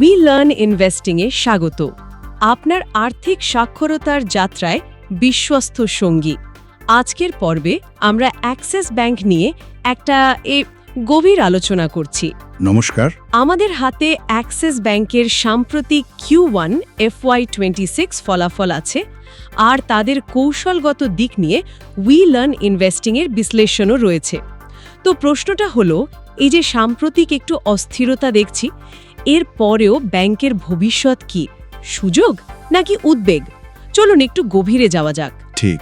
We learn ইনভেস্টিংয়ে স্বাগত। আপনার আর্থিক সাক্ষরতার যাত্রায় বিশ্বস্ত সঙ্গী। আজকের পর্বে আমরা অ্যাক্সেস ব্যাংক নিয়ে একটা এ গভীর আলোচনা করছি। নমস্কার। আমাদের হাতে অ্যাক্সেস ব্যাংকের সাম্প্রতিক Q one FY twenty six ফলাফল আছে আর তাদের কৌশলগত দিক নিয়ে উই লার্ন ইনভেস্টিংয়ের বিশ্লেষণও রয়েছে। তো প্রশ্নটা হলো এই যে সাম্প্রতিক একটু অস্থিরতা দেখছি এর পরেও ব্যাংকের ভবিষ্যৎ কি? সুযোগ নাকি উদ্বেগ? চলুন একটু গভীরে যাওয়া যাক। ঠিক।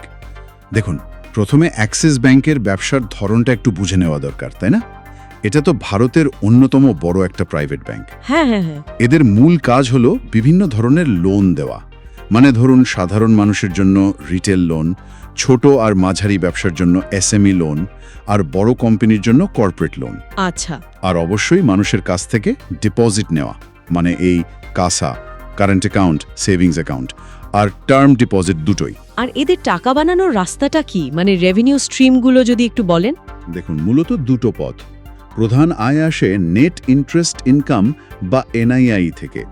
দেখুন প্রথমে অ্যাক্সিস ব্যাংকের ব্যবসার ধরনটা একটু বুঝে নেওয়া দরকার তাই না? এটা তো ভারতের অন্যতম বড় একটা প্রাইভেট ব্যাংক। হ্যাঁ হ্যাঁ হ্যাঁ। এদের মূল কাজ হলো বিভিন্ন ধরনের লোন দেওয়া। মানে ধরুন সাধারণ মানুষের জন্য রিটেল লোন ছোট আর মাঝারি ব্যবসার জন্য এসএমই লোন আর বড় কোম্পানির জন্য কর্পোরেট লোন আচ্ছা। আর অবশ্যই মানুষের কাছ থেকে ডিপোজিট নেওয়া মানে এই CASA current account savings account আর টার্ম ডিপোজিট দুটোই। আর এদের টাকা বানানোর রাস্তাটা কি? মানে রেভিনিউ স্ট্রিমগুলো যদি একটু বলেন। দেখুন মূলত দুটো পথ। প্রধান আয় আসে নেট ইন্টারেস্ট ইনকাম বা এনআইআই থেকে।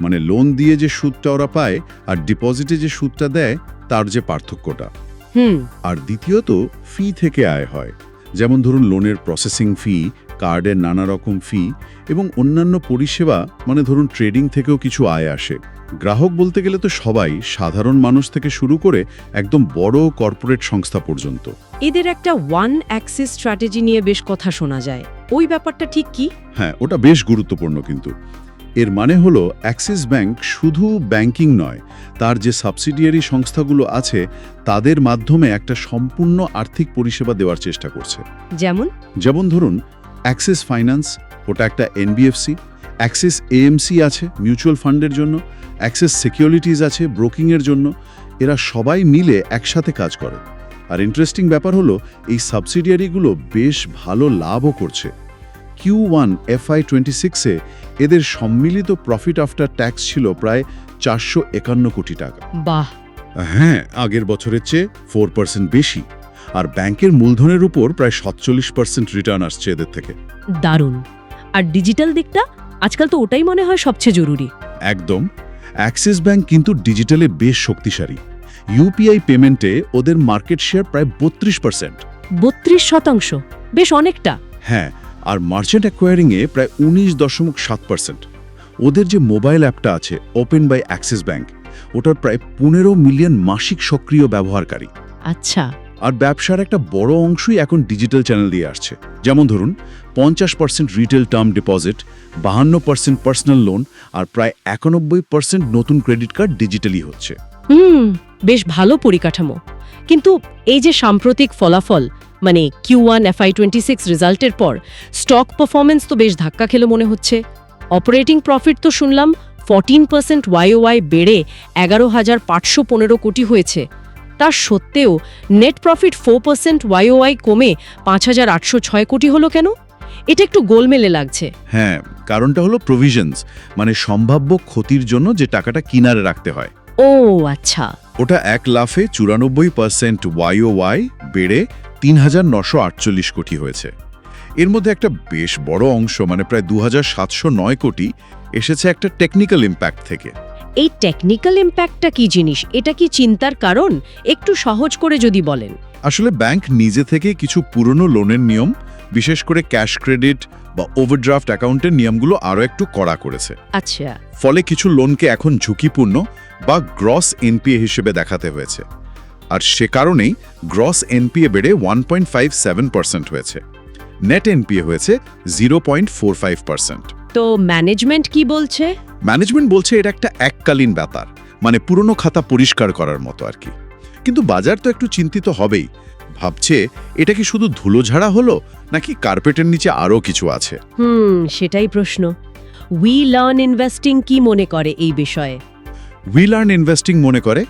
মানে লোন দিয়ে যে সুদটা ওরা পায় আর ডিপোজিটে যে সুদটা দেয় তার যে পার্থক্যটা। হুম। আর দ্বিতীয়ত ফি থেকে আয় হয়। যেমন ধরুন লোনের প্রসেসিং ফি কার্ডের নানা রকম ফি এবং অন্যান্য পরিষেবা মানে ধরুন ট্রেডিং থেকেও কিছু আয় আসে। গ্রাহক বলতে গেলে তো সবাই সাধারণ মানুষ থেকে শুরু করে একদম বড় কর্পোরেট সংস্থা পর্যন্ত। এদের একটা ওয়ান অ্যাক্সিস স্ট্র্যাটেজি নিয়ে বেশ কথা শোনা যায়। ওই ব্যাপারটা ঠিক কি? হ্যাঁ ওটা বেশ গুরুত্বপূর্ণ কিন্তু। এর মানে হলো অ্যাক্সিস ব্যাংক শুধু ব্যাংকিং নয় তার যে সাবসিডিয়ারি সংস্থাগুলো আছে তাদের মাধ্যমে একটা সম্পূর্ণ আর্থিক পরিষেবা দেওয়ার চেষ্টা করছে। যেমন? যেমন ধরুন অ্যাক্সিস ফাইন্যান্স ওটা একটা এনবিএফসি অ্যাক্সিস এএমসি আছে মিউচুয়াল ফান্ডের জন্য অ্যাক্সিস সিকিউরিটিজ আছে ব্রোকিংয়ের জন্য এরা সবাই মিলে একসাথে কাজ করে। আর ইন্টারেস্টিং ব্যাপার হলো এই সাবসিডিয়ারিগুলো বেশ ভালো লাভও করছে। কিউ ওয়ান এফআই টোয়েন্টি সিক্সে এদের সম্মিলিত প্রফিট আফটার ট্যাক্স ছিল প্রায় চারশো একান্ন কোটি টাকা। বাহ। হ্যাঁ আগের বছরের চেয়ে ফোর পার্সেন্ট বেশি। আর ব্যাংকের মূলধনের উপর প্রায় সাতচল্লিশ পার্সেন্ট রিটার্ন আসছে এদের থেকে। দারুণ। আর ডিজিটাল দিকটা আজকাল তো ওটাই মনে হয় সবচেয়ে জরুরি। একদম। অ্যাক্সিস ব্যাংক কিন্তু ডিজিটালে বেশ শক্তিশালী। ইউপিআই পেমেন্টে ওদের মার্কেট শেয়ার প্রায় বত্রিশ পার্সেন্ট বত্রিশ শতাংশ। বেশ অনেকটা। হ্যাঁ আর মার্চেন্ট অ্যাকোয়ারিংয়ে প্রায় উনিশ দশমিক সাত পার্সেন্ট। ওদের যে মোবাইল অ্যাপটা আছে ওপেন বাই অ্যাক্সিস ব্যাংক ওটার প্রায় পনেরো মিলিয়ন মাসিক সক্রিয় ব্যবহারকারী। আচ্ছা। আর ব্যবসার একটা বড় অংশই এখন ডিজিটাল চ্যানেল দিয়ে আসছে। যেমন ধরুন পঞ্চাশ পার্সেন্ট রিটেল টার্ম ডিপোজিট বাহান্ন পার্সেন্ট পার্সোনাল লোন আর প্রায় একানব্বই পার্সেন্ট নতুন ক্রেডিট কার্ড ডিজিটালি হচ্ছে। হুম বেশ ভালো পরিকাঠামো। কিন্তু এই যে সাম্প্রতিক ফলাফল মানে Q one FY twenty six রেজাল্টের পর স্টক পারফরমেন্স তো বেশ ধাক্কা খেলো মনে হচ্ছে। অপারেটিং প্রফিট তো শুনলাম ফর্টিন পার্সেন্ট ওয়াইওয়াই বেড়ে এগারো হাজার পাঁচশো পনেরো কোটি হয়েছে। তার সত্ত্বেও net profit four percent YoY কমে পাঁচ হাজার আটশো ছয় কোটি হলো কেন? এটা একটু গোলমেলে লাগছে। হ্যাঁ কারণটা হলো প্রভিশনস মানে সম্ভাব্য ক্ষতির জন্য যে টাকাটা কিনারে রাখতে হয়। ও আচ্ছা। ওটা এক লাফে চুরানব্বই পার্সেন্ট ওয়াই বেড়ে তিন হাজার নশো আটচল্লিশ কোটি হয়েছে। এর মধ্যে একটা বেশ বড় অংশ মানে প্রায় দু নয় কোটি এসেছে একটা টেকনিক্যাল ইম্প্যাক্ট থেকে। এই টেকনিক্যাল ইম্প্যাক্টটা কি জিনিস? এটা কি চিন্তার কারণ? একটু সহজ করে যদি বলেন। আসলে ব্যাংক নিজে থেকে কিছু পুরনো লোনের নিয়ম বিশেষ করে ক্যাশ ক্রেডিট বা ওভারড্রাফট অ্যাকাউন্টের নিয়মগুলো আরও একটু কড়া করেছে। আচ্ছা। ফলে কিছু লোনকে এখন ঝুঁকিপূর্ণ বা গ্রস এনপিএ হিসেবে দেখাতে হয়েছে। আর সে কারণেই গ্রস এনপিএ বেড়ে one point five seven percent হয়েছে। নেট এনপিএ হয়েছে zero point four five percent তো ম্যানেজমেন্ট কি বলছে? ম্যানেজমেন্ট বলছে এটা একটা এককালীন ব্যাপার মানে পুরনো খাতা পরিষ্কার করার মতো আর কি। কিন্তু বাজার তো একটু চিন্তিত হবেই। ভাবছে এটা কি শুধু ধুলোঝাড়া হলো নাকি কার্পেটের নিচে আরও কিছু আছে? হুম সেটাই প্রশ্ন। উই লার্ন ইনভেস্টিং কি মনে করে এই বিষয়ে? উই লার্ন ইনভেস্টিং মনে করে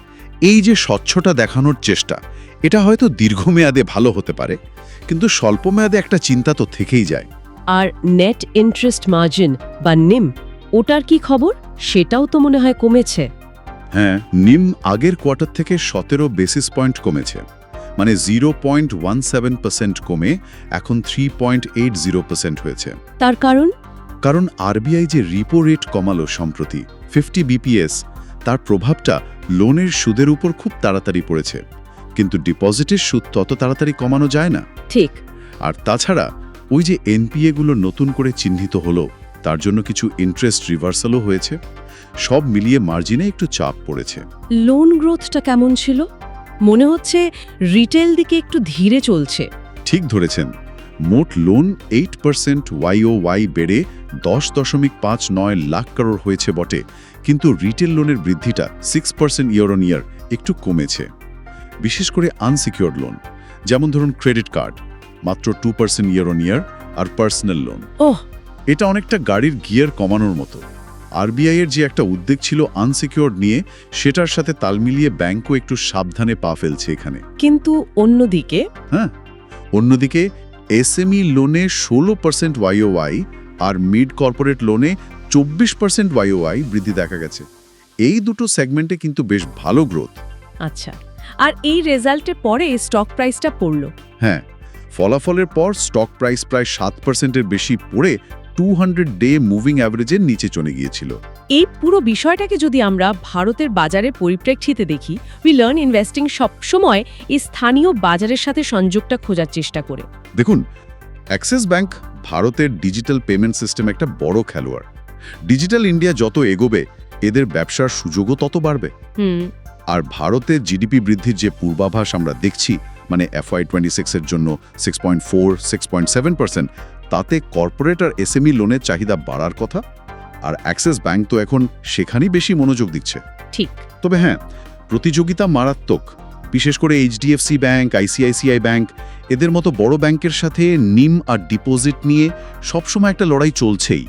এই যে স্বচ্ছটা দেখানোর চেষ্টা এটা হয়তো দীর্ঘমেয়াদে ভালো হতে পারে কিন্তু স্বল্পমেয়াদে একটা চিন্তা তো থেকেই যায়। আর নেট ইন্টারেস্ট মার্জিন বা নিম ওটার কি খবর? সেটাও তো মনে হয় কমেছে। হ্যাঁ নিম আগের কোয়ার্টার থেকে সতেরো বেসিস পয়েন্ট কমেছে। মানে zero point one seven percent কমে এখন three point eight zero percent হয়েছে। তার কারণ? কারণ আরবিআই যে রিপো রেট কমালো সম্প্রতি ফিফটি বিপিএস তার প্রভাবটা লোনের সুদের উপর খুব তাড়াতাড়ি পড়েছে কিন্তু ডিপোজিটের সুদ তত তাড়াতাড়ি কমানো যায় না। ঠিক। আর তাছাড়া ওই যে এনপিএগুলো নতুন করে চিহ্নিত হলো তার জন্য কিছু ইন্টারেস্ট রিভার্সালও হয়েছে সব মিলিয়ে মার্জিনে একটু চাপ পড়েছে। লোন গ্রোথটা কেমন ছিল? মনে হচ্ছে রিটেল দিকে একটু ধীরে চলছে। ঠিক ধরেছেন। মোট loan eight percent YoY বেড়ে দশ দশমিক পাঁচ নয় লাখ কারোর হয়েছে বটে। কিন্তু রিটেল লোনের বৃদ্ধিটা six percent year on year একটু কমেছে। বিশেষ করে আনসিকিউর্ড লোন যেমন ধরুন ক্রেডিট কার্ড মাত্র two percent year on year R personal loan ওহ। এটা অনেকটা গাড়ির গিয়ার কমানোর মতো। আরবিআই এর যে একটা উদ্বেগ ছিল আনসিকিউর্ড নিয়ে সেটার সাথে তাল মিলিয়ে ব্যাংকও একটু সাবধানে পা ফেলছে এখানে। কিন্তু অন্যদিকে হ্যাঁ অন্যদিকে এসএমই লোনে ষোলো পার্সেন্ট ওয়াইওয়াই আর মিড কর্পোরেট লোনে চব্বিশ পার্সেন্ট ওয়াইওয়াই বৃদ্ধি দেখা গেছে। এই দুটো সেগমেন্টে কিন্তু বেশ ভালো গ্রোথ আচ্ছা আর এই রেজাল্টের পরে স্টক প্রাইসটা পড়ল। হ্যাঁ ফলাফলের পর স্টক প্রাইস প্রায় সাত পার্সেন্টের বেশি পড়ে টু ডে মুভিং অ্যাভারেজের নিচে চলে গিয়েছিল। এই পুরো বিষয়টাকে যদি আমরা ভারতের বাজারের পরিপ্রেক্ষিতে দেখি উই লার্ন ইনভেস্টিং সবসময় এই স্থানীয় বাজারের সাথে সংযোগটা খোঁজার চেষ্টা করে। দেখুন অ্যাক্সিস ব্যাংক ভারতের ডিজিটাল পেমেন্ট সিস্টেম একটা বড় খেলোয়াড়। ডিজিটাল ইন্ডিয়া যত এগোবে এদের ব্যবসার সুযোগও তত বাড়বে। হুম। আর ভারতে জিডিপি বৃদ্ধির যে পূর্বাভাস আমরা দেখছি মানে এফআই টোয়েন্টি সিক্সের জন্য six point four six point seven percent তাতে কর্পোরেট আর এসএমই লোনের চাহিদা বাড়ার কথা আর অ্যাক্সিস ব্যাংক তো এখন সেখানেই বেশি মনোযোগ দিচ্ছে। ঠিক। তবে হ্যাঁ প্রতিযোগিতা মারাত্মক বিশেষ করে এইচডিএফসি ব্যাংক আইসিআইসিআই ব্যাংক এদের মতো বড় ব্যাংকের সাথে নিম আর ডিপোজিট নিয়ে সবসময় একটা লড়াই চলছেই।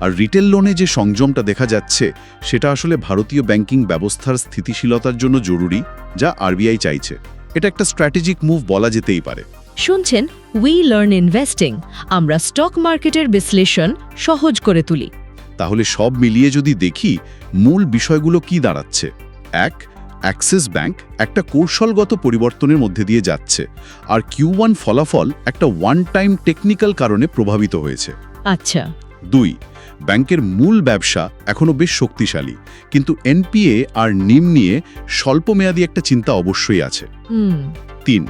আর রিটেল লোনে যে সংযমটা দেখা যাচ্ছে সেটা আসলে ভারতীয় ব্যাংকিং ব্যবস্থার স্থিতিশীলতার জন্য জরুরি যা আরবিআই চাইছে। এটা একটা স্ট্র্যাটেজিক মুভ বলা যেতেই পারে। শুনছেন উই লার্ন ইনভেস্টিং আমরা স্টক মার্কেটের বিশ্লেষণ সহজ করে তুলি। তাহলে সব মিলিয়ে যদি দেখি মূল বিষয়গুলো কি দাঁড়াচ্ছে? এক অ্যাক্সিস ব্যাংক একটা কৌশলগত পরিবর্তনের মধ্যে দিয়ে যাচ্ছে আর কিউ ওয়ান ফলাফল একটা ওয়ান টাইম টেকনিক্যাল কারণে প্রভাবিত হয়েছে। আচ্ছা। দুই ব্যাংকের মূল ব্যবসা এখনও বেশ শক্তিশালী কিন্তু এনপিএ আর নিম নিয়ে স্বল্পমেয়াদী একটা চিন্তা অবশ্যই আছে। হুম। তিন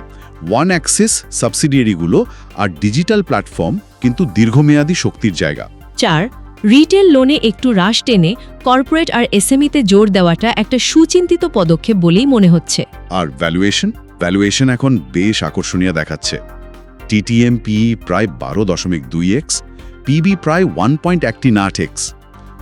ওয়ান অ্যাক্সিস সাবসিডিয়ারিগুলো আর ডিজিটাল প্ল্যাটফর্ম কিন্তু দীর্ঘমেয়াদী শক্তির জায়গা। চার রিটেল লোনে একটু হ্রাস টেনে কর্পোরেট আর এসএমইতে জোর দেওয়াটা একটা সুচিন্তিত পদক্ষেপ বলেই মনে হচ্ছে। আর ভ্যালুয়েশন ভ্যালুয়েশন এখন বেশ আকর্ষণীয় দেখাচ্ছে। টিটিএম পিই প্রায় বারো দশমিক দুই এক্স পিবি প্রায় ওয়ান পয়েন্ট একটি নাট এক্স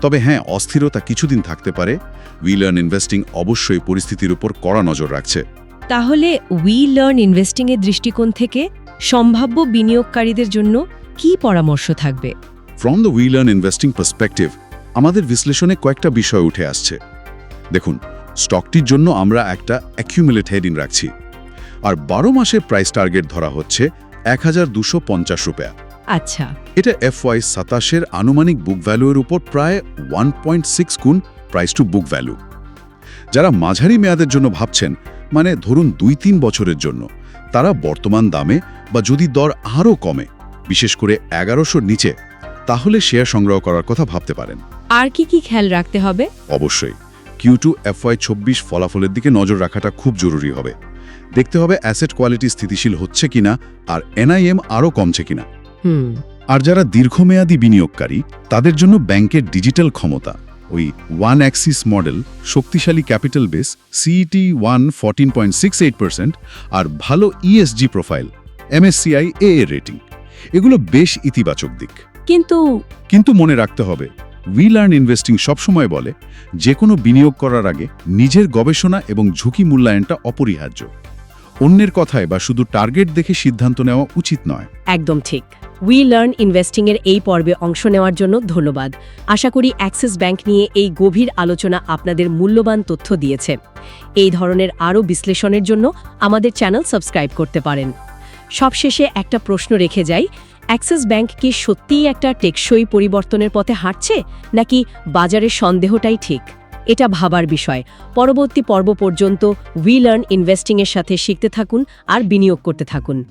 তবে হ্যাঁ অস্থিরতা কিছুদিন থাকতে পারে। উইলার্ন ইনভেস্টিং অবশ্যই পরিস্থিতির উপর কড়া নজর রাখছে। তাহলে উই লার্ন ইনভেস্টিং এর দৃষ্টিকোণ থেকে সম্ভাব্য বিনিয়োগকারীদের জন্য কি পরামর্শ থাকবে? From the we learn investing perspective আমাদের বিশ্লেষণে কয়েকটা বিষয় উঠে আসছে। দেখুন স্টকটির জন্য আমরা একটা অ্যাকিউমুলেট হেডিং রাখছি। আর বারো মাসের প্রাইস টার্গেট ধরা হচ্ছে এক হাজার দুশো পঞ্চাশ রুপিয়া আচ্ছা। এটা এফওয়াই সাতাশের আনুমানিক বুক ভ্যালুয়ের উপর প্রায় ওয়ান পয়েন্ট সিক্স গুণ প্রাইস টু বুক ভ্যালু যারা মাঝারি মেয়াদের জন্য ভাবছেন মানে ধরুন দুই তিন বছরের জন্য। তারা বর্তমান দামে বা যদি দর আরও কমে বিশেষ করে এগারোশোর নিচে তাহলে শেয়ার সংগ্রহ করার কথা ভাবতে পারেন। আর কি কি খেয়াল রাখতে হবে? অবশ্যই কিউ টু এফওয়াই চব্বিশ ফলাফলের দিকে নজর রাখাটা খুব জরুরি হবে। দেখতে হবে অ্যাসেট কোয়ালিটি স্থিতিশীল হচ্ছে কিনা আর এনআইএম আরও কমছে কিনা। আর যারা দীর্ঘমেয়াদী বিনিয়োগকারী তাদের জন্য ব্যাংকের ডিজিটাল ক্ষমতা। ওই ওয়ান অ্যাক্সিস মডেল শক্তিশালী capital base CET one fourteen point six eight percent আর ভালো ESG profile MSCI A rating এগুলো বেশ ইতিবাচক দিক। কিন্তু কিন্তু মনে রাখতে হবে উই লার্ন ইনভেস্টিং সবসময় বলে যে কোনো বিনিয়োগ করার আগে নিজের গবেষণা এবং ঝুঁকি মূল্যায়নটা অপরিহার্য। অন্যের কথায় বা শুধু টার্গেট দেখে সিদ্ধান্ত নেওয়া উচিত নয়। একদম ঠিক। উই লার্ন ইনভেস্টিং এর এই পর্বে অংশ নেওয়ার জন্য ধন্যবাদ। আশা করি অ্যাক্সিস ব্যাংক নিয়ে এই গভীর আলোচনা আপনাদের মূল্যবান তথ্য দিয়েছে। এই ধরনের আরও বিশ্লেষণের জন্য আমাদের চ্যানেল সাবস্ক্রাইব করতে পারেন। সবশেষে একটা প্রশ্ন রেখে যাই অ্যাক্সিস ব্যাংক কি সত্যিই একটা টেকসই পরিবর্তনের পথে হাঁটছে, নাকি বাজারের সন্দেহটাই ঠিক? এটা ভাবার বিষয়। পরবর্তী পর্ব পর্যন্ত উই লার্ন ইনভেস্টিংয়ের সাথে শিখতে থাকুন আর বিনিয়োগ করতে থাকুন।